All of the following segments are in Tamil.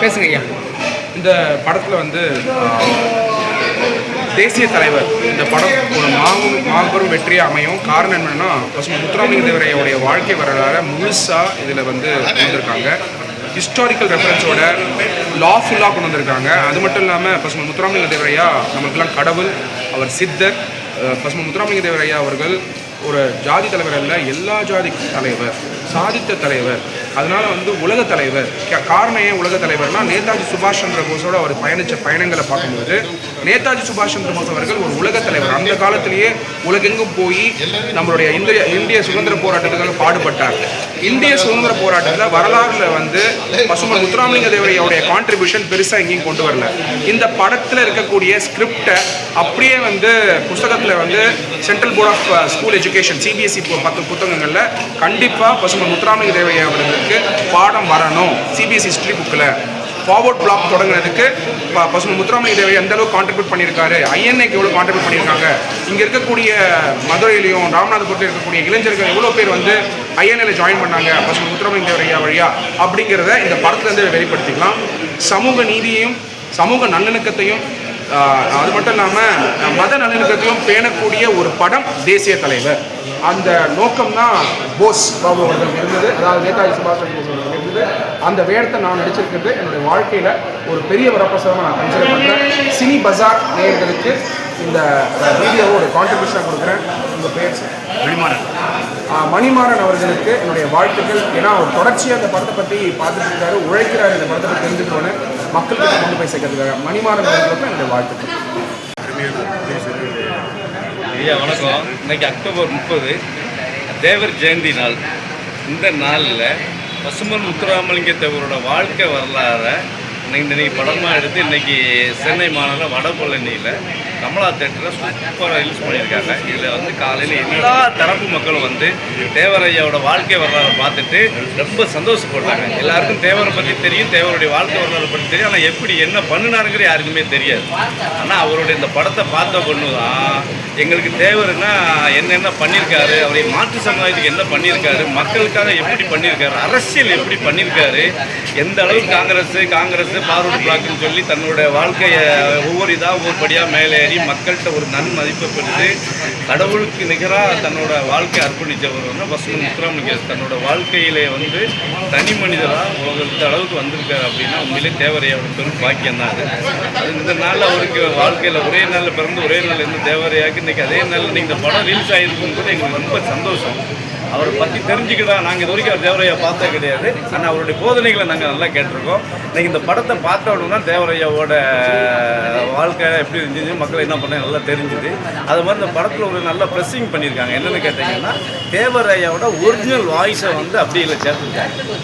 பேசுங்க ஐயா இந்த படத்தில் வந்து தேசிய தலைவர் இந்த படம் ஒரு மாபெரும் மாபெரும் வெற்றியாக அமையும். காரணம் என்னென்னா பசுமை முத்துராமலிங்க தேவரையோடைய வாழ்க்கை வரலாறு முழுசாக இதில் வந்து வந்திருக்காங்க. ஹிஸ்டாரிக்கல் ரெஃபரன்ஸோட லாஃபுல்லாக கொண்டு வந்திருக்காங்க. அது மட்டும் இல்லாமல் பசுமை முத்துராமலிங்க தேவரையா நம்மளுக்குலாம் கடவுள் அவர் சித்தர் அஹ், முத்துராமலிங்க தேவரையா அவர்கள் ஒரு ஜாதி தலைவர் அல்ல எல்லா ஜாதி தலைவர் சாதித்த தலைவர் அதனால வந்து உலக தலைவர் காரணம் ஏன் உலக தலைவர்னா நேதாஜி சுபாஷ் சந்திர போஸோட அவர் பயணித்த பயணங்களை பார்க்கும்போது நேதாஜி சுபாஷ் சந்திர போஸ் அவர்கள் ஒரு உலக தலைவர். அந்த காலத்திலேயே உலகெங்கும் போய் நம்மளுடைய இந்திய இந்திய சுதந்திர போராட்டத்துக்காக பாடுபட்டார். இந்திய சுதந்திர போராட்டத்தில் வரலாறுல வந்து பசுமை முத்துராமலிங்க தேவரையோடைய கான்ட்ரிபியூஷன் பெருசாக எங்கேயும் கொண்டு வரல. இந்த படத்தில் இருக்கக்கூடிய ஸ்கிரிப்டை அப்படியே வந்து புஸ்தகத்தில் வந்து central board of school education CBSE பத்து புத்தகங்களில் கண்டிப்பாக பசுமை முத்துராமலிங்க தேவையா அவர்களுக்கு பாடம் வரணும். சிபிஎஸ்சி ஹிஸ்ட்ரி புக்கில் ஃபார்வர்ட் பிளாக் தொடங்குறதுக்கு ப- பசுமை முத்துராமலிங்க தேவை எந்த அளவுக்கு கான்ட்ரிபியூட் பண்ணியிருக்காரு? ஐஎன்ஏக்கு எவ்வளோ கான்ட்ரிபியூட் பண்ணியிருக்காங்க? இங்கே இருக்கக்கூடிய மதுரையிலையும் ராமநாதபுரத்தில் இருக்கக்கூடிய இளைஞர்கள் எவ்வளோ பேர் வந்து ஐஎன்ஏல ஜாயின் பண்ணாங்க? பசுமை முத்துராமலிங்க தேவையா வழியா. அப்படிங்கிறத இந்த படத்துலேருந்து வெளிப்படுத்திக்கலாம். சமூக நீதியையும் சமூக நல்லிணக்கத்தையும் அது மட்டும் இல்லாமல் மத நல்லிணக்கத்தையும் பேணக்கூடிய ஒரு படம் தேசிய தலைவர். அந்த நோக்கம் தான் போஸ் பாபு அவர்கள் இருந்தது. அதாவது நேதாஜி சுபாஷ் சந்திர இருந்தது. அந்த வேடத்தை நான் நடிச்சிருக்கிறது என்னுடைய வாழ்க்கையில் ஒரு பெரிய வரப்பிரசாதமாக நான் கன்சிடர் பண்ணுறேன் சினி பஜார் நேயர்களுக்கு இந்த வீடியோவை ஒரு கான்ட்ரிபியூஷனாக கொடுக்குறேன். உங்கள் பேர் சார் மணிமாறன். மணிமாறன் அவர்களுக்கு என்னுடைய வாழ்த்துக்கள். ஏன்னா அவர் தொடர்ச்சியாக இந்த படத்தை பற்றி பார்த்துட்டு இருக்காரு. உழைக்கிறாரு இந்த படத்தை தெரிஞ்சுக்கணும்னு. மக்கள் கொண்டு போய் சேர்க்கறதுக்காக மணிமாறன் அவர்களுக்கும் என்னுடைய வாழ்த்துக்கள். ஐயா வணக்கம். இன்னைக்கு அக்டோபர் முப்பது தேவர் ஜெயந்தி நாள். இந்த நாளில் பசுமன் முத்துராமலிங்க தேவரோட வாழ்க்கை வரலாறை இன்னைக்கு இன்னைக்கு படமாக எடுத்து இன்னைக்கு சென்னை மாநகரம் வடபழனியில் கமலா தேட்டரில் சூப்பராக ரிலீஸ் பண்ணியிருக்காங்க. இதில் வந்து காலையில் எல்லா தரப்பு மக்களும் வந்து தேவரையாவோட வாழ்க்கை வரலாறை பார்த்துட்டு ரொம்ப சந்தோஷப்படுறாங்க எல்லாருக்கும் தேவரை பற்றி தெரியும் தேவருடைய வாழ்க்கை வரலாறு பற்றி தெரியும். ஆனால் எப்படி என்ன பண்ணினாருங்கிற யாருக்குமே தெரியாது. ஆனால் அவருடைய இந்த படத்தை பார்த்த பொண்ணு தான் எங்களுக்கு தேவருன்னா என்னென்ன பண்ணியிருக்காரு அவருடைய மாற்று சமுதாயத்துக்கு என்ன பண்ணியிருக்காரு மக்களுக்காக எப்படி பண்ணியிருக்காரு அரசியல் எப்படி பண்ணியிருக்காரு எந்த அளவுக்கு காங்கிரஸ் காங்கிரஸ் பார்வர்டு பிளாக்னு சொல்லி தன்னோட வாழ்க்கையை ஒவ்வொரு இதாக ஒவ்வொரு படியாக மேலே ஏறி மக்கள்கிட்ட ஒரு நன்மதிப்பை பெற்று கடவுளுக்கு நிகராக தன்னோட வாழ்க்கை அர்ப்பணித்தவர் வந்து வசந்த் முத்துராமலிங்கர் தன்னோட வாழ்க்கையிலே வந்து தனி மனிதராக உலகத்து அளவுக்கு வந்திருக்காரு அப்படின்னா உண்மையிலே தேவரையோட பெரும் பாக்கியம் தான் அது. இந்த நாளில் அவருக்கு வாழ்க்கையில் ஒரே நாளில் பிறந்து ஒரே நாள் இருந்து தேவரையாக்கு இன்றைக்கி அதே நாளில் நீங்கள் இந்த படம் ரீல்ஸ் ஆகிருக்கும் எங்களுக்கு ரொம்ப சந்தோஷம். அவரை பற்றி தெரிஞ்சுக்கிட்டா நாங்கள் இது வரைக்கும் அவர் தேவரையா பார்த்தது கிடையாது. ஆனால் அவருடைய போதனைகளை நாங்கள் நல்லா கேட்டிருக்கோம். இன்னைக்கு இந்த படத்தை பார்த்த உடனே தேவரையாவோட வாழ்க்கை எப்படி இருந்துச்சு மக்கள் என்ன பண்ண நல்லா தெரிஞ்சுது. அது மாதிரி இந்த படத்தில் ஒரு நல்ல ப்ரெஸ்ஸிங் பண்ணியிருக்காங்க. என்னென்னு கேட்டிங்கன்னா தேவரையாவோட ஒரிஜினல் வாய்ஸை வந்து அப்படி இல்லை சேர்த்துருக்காங்க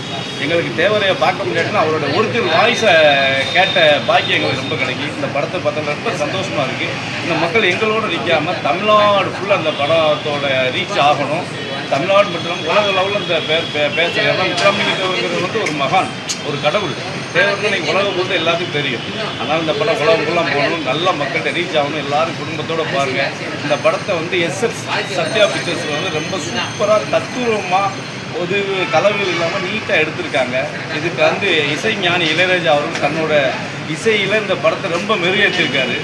எங்களுக்கு தேவரையை பார்க்க முடியாதுன்னா அவரோட ஒரிஜினல் வாய்ஸை கேட்ட பாக்கியம் எங்களுக்கு ரொம்ப கிடைக்கும் இந்த படத்தை பார்த்தா ரொம்ப சந்தோஷமாக இருக்குது இந்த மக்கள் எங்களோட நிற்காமல் தமிழ்நாடு ஃபுல்லாக அந்த படத்தோட ரீச் ஆகணும். தமிழ்நாடு மட்டும் இல்லாமல் உலக லெவலில் இந்த பேர் பே பேசுகிற முத்துராமலிங்க வந்து ஒரு மகான் ஒரு கடவுள். தேவர்கள் நீங்கள் உலகம் போது எல்லாத்துக்கும் தெரியும். ஆனால் இந்த படம் உலகம் போகணும். நல்ல மக்கள்கிட்ட ரீச் ஆகணும். எல்லாரும் குடும்பத்தோட பாருங்கள் இந்த படத்தை வந்து எஸ்எஸ் சத்யா பிக்சர்ஸ் வந்து ரொம்ப சூப்பராக தத்துவமாக ஒரு கலவு இல்லாமல் நீட்டாக எடுத்திருக்காங்க. இதுக்கு வந்து இசை ஞானி இளையராஜா அவர்கள் தன்னோட இசையில் இந்த படத்தை ரொம்ப மெருகேற்றிருக்காரு.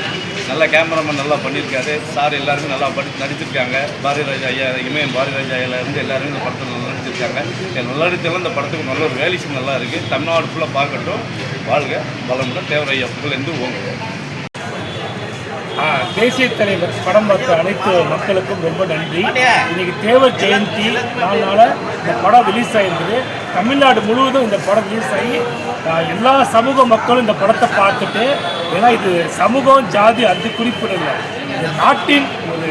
நல்ல கேமராமேன் நல்லா பண்ணியிருக்காரு. சார் எல்லாருமே நல்லா படி நடிச்சிருக்காங்க. பாரதிராஜா ஐயா இமயன் பாரதிராஜா ஐயால இருந்து எல்லாருமே இந்த படத்தில் நல்லா நடிச்சிருக்காங்க. என் நல்லா நடித்தாலும் இந்த படத்துக்கு நல்ல ஒரு வேலிஷன் நல்லா இருக்குது தமிழ்நாடு ஃபுல்லாக பார்க்கட்டும். வாழ்க வளமுடன். தேவரையா புகழேந்து ஓங்க. ஆ, தேசிய தலைவர் படம் பார்த்த அனைத்து மக்களுக்கும் ரொம்ப நன்றி. இன்னைக்கு தேவர் ஜெயந்தி நாளாக இந்த படம் ரிலீஸ் ஆகிருக்குது தமிழ்நாடு முழுவதும் இந்த படம் ரிலீஸ் ஆகி எல்லா சமூக மக்களும் இந்த படத்தை பார்த்துட்டு ஏன்னா இது சமூகம் ஜாதி அது குறிப்பிடல. இந்த நாட்டின் ஒரு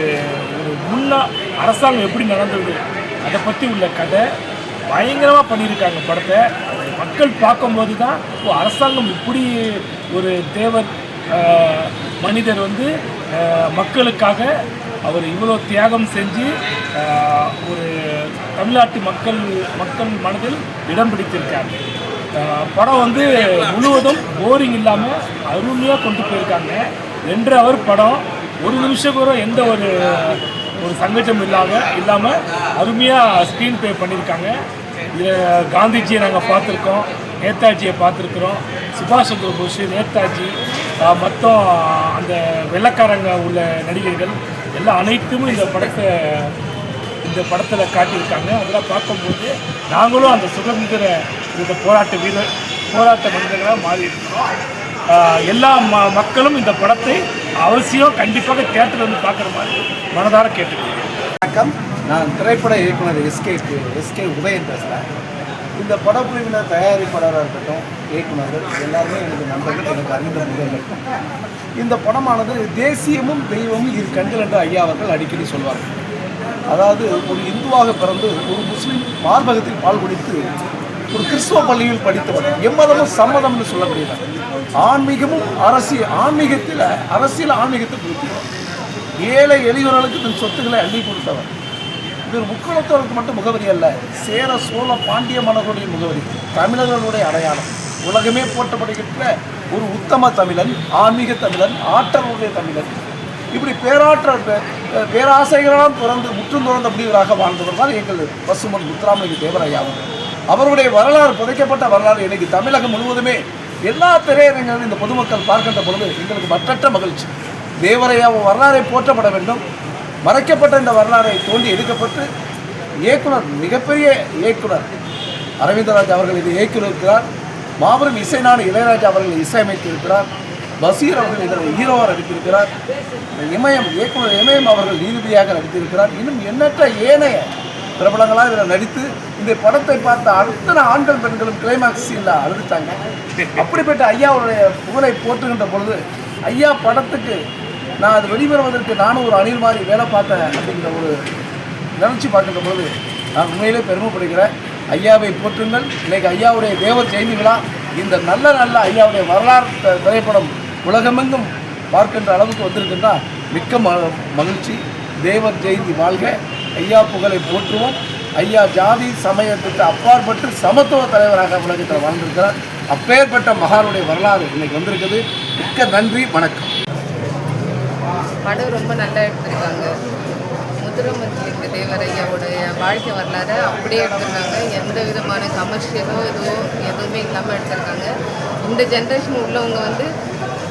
ஒரு முன்னா அரசாங்கம் எப்படி நடந்தது அதை பற்றி உள்ள கதை பயங்கரமாக பண்ணியிருக்காங்க படத்தை. மக்கள் பார்க்கும்போது தான் ஓ அரசாங்கம் இப்படி ஒரு தேவர் மனிதர் வந்து மக்களுக்காக அவர் இவ்வளோ தியாகம் செஞ்சு ஒரு தமிழ்நாட்டு மக்கள் மக்கள் மனதில் இடம் பிடித்திருக்காங்க படம் வந்து முழுவதும் போரிங் இல்லாமல் அருமையாக கொண்டு போயிருக்காங்க. ரெண்டு அவர் படம் ஒரு நிமிஷம் கூட எந்த ஒரு ஒரு சங்கட்டம் இல்லாமல் இல்லாமல் அருமையாக ஸ்க்ரீன் ப்ளே பண்ணியிருக்காங்க. இதில் காந்திஜியை நாங்கள் பார்த்துருக்கோம் நேதாஜியை பார்த்துருக்குறோம் சுபாஷ் சந்திர போஸ் நேதாஜி மொத்தம் அந்த வெள்ளக்காரங்க உள்ள நடிகர்கள் எல்லாம் அனைத்தும் இந்த படத்தை இந்த படத்தில் காட்டியிருக்காங்க. அதெல்லாம் பார்க்கும்போது நாங்களும் அந்த சுதந்திர இந்த போராட்ட வீரர் போராட்ட மனிதர்களாக மாறி இருக்கிறோம் எல்லா ம மக்களும் இந்த படத்தை அவசியம் கண்டிப்பாக தேட்டரில் வந்து பார்க்குற மாதிரி மனதார கேட்டுக்கிறேன். வணக்கம். நான் திரைப்பட இயக்குனர் எஸ்கே எஸ்கே உதயன் பேசுகிறேன் இந்த படக்குழுவினர் தயாரிப்பாளராக இருக்கட்டும் இயக்குநர்கள் எல்லாருமே எனக்கு நண்பர்கள் எனக்கு அறிந்த முதல்வர் இந்த படமானது தேசியமும் தெய்வமும் இரு கண்கள் என்று ஐயா அவர்கள் அடிக்கடி சொல்வார்கள். அதாவது ஒரு இந்துவாக பிறந்து ஒரு முஸ்லீம் மார்பகத்தில் பால் குடித்து ஒரு கிறிஸ்துவ பள்ளியில் படித்தவர் எம்மதமும் சம்மதம் என்று முடியல ஆன்மீகமும் அரசியல் ஆன்மீகத்தில் அரசியல் ஆன்மீகத்தை கொடுத்தவர் ஏழை எளியவர்களுக்கு தன் சொத்துக்களை அள்ளி கொடுத்தவர் இது ஒரு மட்டும் முகவரி அல்ல சேர சோழ பாண்டிய மன்னர்களுடைய முகவரி தமிழர்களுடைய அடையாளம். உலகமே போற்றப்படுகின்ற ஒரு உத்தம தமிழன் ஆன்மீக தமிழன் ஆற்றலுடைய தமிழன் இப்படி பேராற்ற பே- பேராசைகளால் முற்றும் துறந்து முடிவராக வாழ்ந்தவர் தான் எங்கள் பசுமன் முத்துராமலிங்க தேவராயா அவர்கள். அவருடைய வரலாறு புதைக்கப்பட்ட வரலாறு இன்னைக்கு தமிழகம் முழுவதுமே எல்லா திரையரங்களும் இந்த பொதுமக்கள் பார்க்கின்ற பொழுது எங்களுக்கு மற்றற்ற மகிழ்ச்சி. தேவரையாவும் வரலாறை போற்றப்பட வேண்டும். மறைக்கப்பட்ட இந்த வரலாறை தோண்டி எடுக்கப்பட்டு இயக்குனர் மிகப்பெரிய இயக்குனர் அரவிந்தராஜ் அவர்கள் இதை இயக்கியிருக்கிறார். மாபெரும் இசைநாடு இளையராஜா அவர்கள் இசையமைத்திருக்கிறார். பசீர் அவர்கள் இதில் ஹீரோவாக நடித்திருக்கிறார். இமயம் இயக்குனர் இமயம் அவர்கள் நீதிபதியாக நடித்திருக்கிறார். இன்னும் எண்ணற்ற ஏனைய பிரபலங்களாக இதில் நடித்து இந்த படத்தை பார்த்த அத்தனை ஆண்கள் பெண்களும் கிளைமாக்ஸ் இல்லை அழுதுட்டாங்க அப்படிப்பட்ட ஐயாவுடைய புகழை போற்றுகின்ற பொழுது ஐயா படத்துக்கு நான் அது வெளிவருவதற்கு நானும் ஒரு அணில் மாதிரி வேலை பார்த்தேன் அப்படிங்கிற ஒரு நினச்சி பார்க்கின்ற பொழுது நான் உண்மையிலே பெருமைப்படுகிறேன். ஐயாவை போற்றுங்கள். இன்னைக்கு ஐயாவுடைய தேவர் ஜெயந்தி விழா இந்த நல்ல நல்ல ஐயாவுடைய வரலாறு திரைப்படம் உலகமெங்கும் பார்க்கின்ற அளவுக்கு வந்திருக்கின்றா மிக்க ம மகிழ்ச்சி. தேவர் ஜெயந்தி வாழ்க. ஐயா புகழை போற்றுவோம். ஐயா ஜாதி சமயத்துக்கு அப்பாற்பட்டு சமத்துவ தலைவராக உலகத்தில் வாழ்ந்திருக்கிறார். அப்பேற்பட்ட மகானுடைய வரலாறு இன்னைக்கு வந்திருக்குது. மிக்க நன்றி வணக்கம். படம் ரொம்ப நல்லா எடுத்திருக்காங்க. முத்துரமத்திலிங்க தேவரையாவுடைய வாழ்க்கை வரலாறை அப்படியே எடுத்திருக்காங்க. எந்த விதமான கமர்ஷியலோ இதுவோ எதுவுமே இல்லாமல் எடுத்திருக்காங்க. இந்த ஜென்ரேஷன் உள்ளவங்க வந்து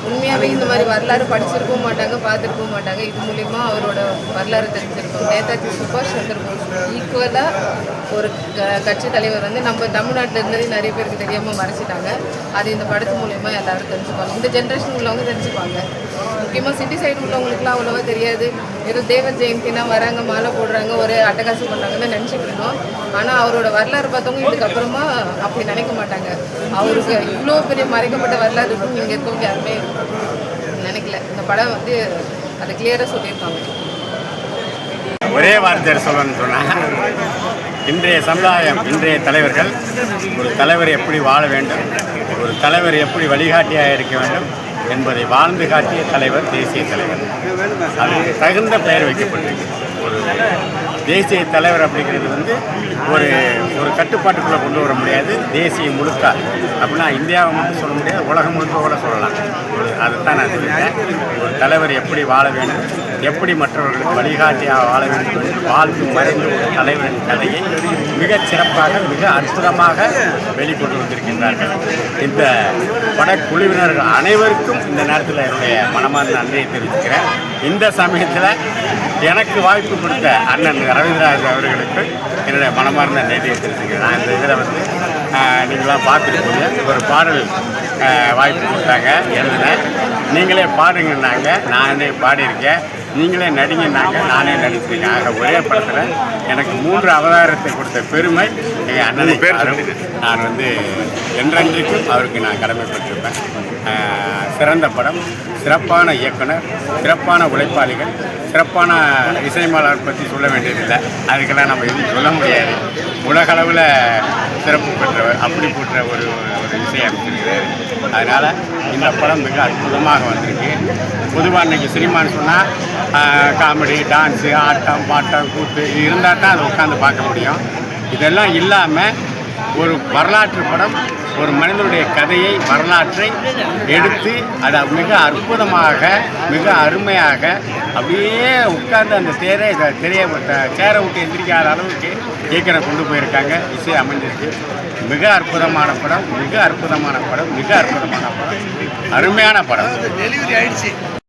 உண்மையாகவே இந்த மாதிரி வரலாறு படிச்சிருக்கவும் மாட்டாங்க பார்த்துருக்கவும் மாட்டாங்க. இது மூலிமா அவரோட வரலாறு தெரிஞ்சிருக்கும். நேதாஜி சுபாஷ் சந்திர போஸ் ஈக்குவலாக ஒரு க கட்சி தலைவர் வந்து நம்ம தமிழ்நாட்டில் இருந்ததே நிறைய பேருக்கு தெரியாமல் மறைச்சிட்டாங்க. அது இந்த படத்து மூலிமா எல்லாரும் தெரிஞ்சுப்பாங்க. இந்த ஜென்ரேஷன் உள்ளவங்க தெரிஞ்சுப்பாங்க. முக்கியமாக சிட்டி சைடு உள்ளவங்களுக்குலாம் அவ்வளோவா தெரியாது. வெறும் தேவ ஜெயந்தினா வராங்க மாலை போடுறாங்க ஒரு அட்டகாசம் பண்ணாங்கன்னு நினச்சிட்டு இருந்தோம். ஆனால் அவரோட வரலாறு பார்த்தவங்க இதுக்கப்புறமா அப்படி நினைக்க மாட்டாங்க. அவருக்கு இவ்வளோ பெரிய மறைக்கப்பட்ட வரலாறு இருக்கும் இங்கே இருக்கவங்க யாருமே நினைக்கல. இந்த படம் வந்து அதை கிளியராக சொல்லியிருக்காங்க. ஒரே வார்த்தை சொல்லணும்னு சொன்னால் இன்றைய சமுதாயம் இன்றைய தலைவர்கள் ஒரு தலைவர் எப்படி வாழ வேண்டும் ஒரு தலைவர் எப்படி வழிகாட்டியாக இருக்க வேண்டும் என்பதை வாழ்ந்து காட்டிய தலைவர் தேசிய தலைவர். அதுக்கு தகுந்த பெயர் வைக்கப்பட்டிருக்கு. ஒரு தேசிய தலைவர் அப்படிங்கிறது வந்து ஒரு ஒரு கட்டுப்பாட்டுக்குள்ளே கொண்டு வர முடியாது. தேசிய முழுக்க. அப்படின்னா இந்தியாவை மட்டும் சொல்ல முடியாது உலகம் முழுக்க கூட சொல்லலாம். அதைத்தான் நான் சொல்லிட்டேன் ஒரு தலைவர் எப்படி வாழ வேண்டும் எப்படி மற்றவர்களுக்கு வழிகாட்டியாக வாழ வேண்டும் வாழ்த்து வாழ்ந்து மறைந்த ஒரு தலைவரின் கதையை மிகச் சிறப்பாக மிக அற்புதமாக வெளிக்கொண்டு வந்திருக்கின்றார்கள். இந்த படக்குழுவினர்கள் அனைவருக்கும் இந்த நேரத்தில் என்னுடைய மனமார்ந்த நன்றியை தெரிவிக்கிறேன் இந்த சமயத்தில் எனக்கு வாய்ப்பு கொடுத்த அண்ணன் ரவீந்திரராஜ் அவர்களுக்கு என்னுடைய மனமார்ந்த நன்றியை தெரிவிக்கிறேன் நான் இந்த இதில் வந்து நீங்களாம் பார்த்துட்டு ஒரு பாடல் வாய்ப்பு கொடுத்தாங்க. எழுதினேன். நீங்களே பாடுங்கன்னாங்க. நானே பாடியிருக்கேன். நீங்களே நடிங்கன்னாங்க நானே நடிச்சிருக்கேன் ஆக ஒரே படத்தில் எனக்கு மூன்று அவதாரத்தை கொடுத்த பெருமை எங்கள் அண்ணனை சாரும். நான் வந்து என்றென்றைக்கும் அவருக்கு நான் கடமைப்பட்டிருப்பேன். சிறந்த படம் சிறப்பான இயக்குனர் சிறப்பான உழைப்பாளிகள் சிறப்பான இசைமாளர் பற்றி சொல்ல வேண்டியதில்லை. அதுக்கெல்லாம் நம்ம எதுவும் சொல்ல முடியாது. உலகளவில் சிறப்பு பெற்றவர் அப்படி போன்ற ஒரு ஒரு இசை அமைச்சிருக்கிறார் அதனால் இந்த படம் மிக அற்புதமாக வந்திருக்கு. பொதுவாக இன்றைக்கி சினிமான்னு சொன்னால் காமெடி டான்ஸு ஆட்டம் பாட்டம் கூத்து இது இருந்தால் தான் அதை உட்காந்து பார்க்க முடியும். இதெல்லாம் இல்லாமல் ஒரு வரலாற்று படம் ஒரு மனிதனுடைய கதையை வரலாற்றை எடுத்து அதை மிக அற்புதமாக மிக அருமையாக அப்படியே உட்கார்ந்து அந்த தேரை தெரிய சேரை விட்டு எந்திரிக்காத அளவுக்கு இயக்கனை கொண்டு போயிருக்காங்க. இசை அமைஞ்சிருக்கு. மிக அற்புதமான படம் மிக அற்புதமான படம் மிக அற்புதமான படம். அருமையான படம்.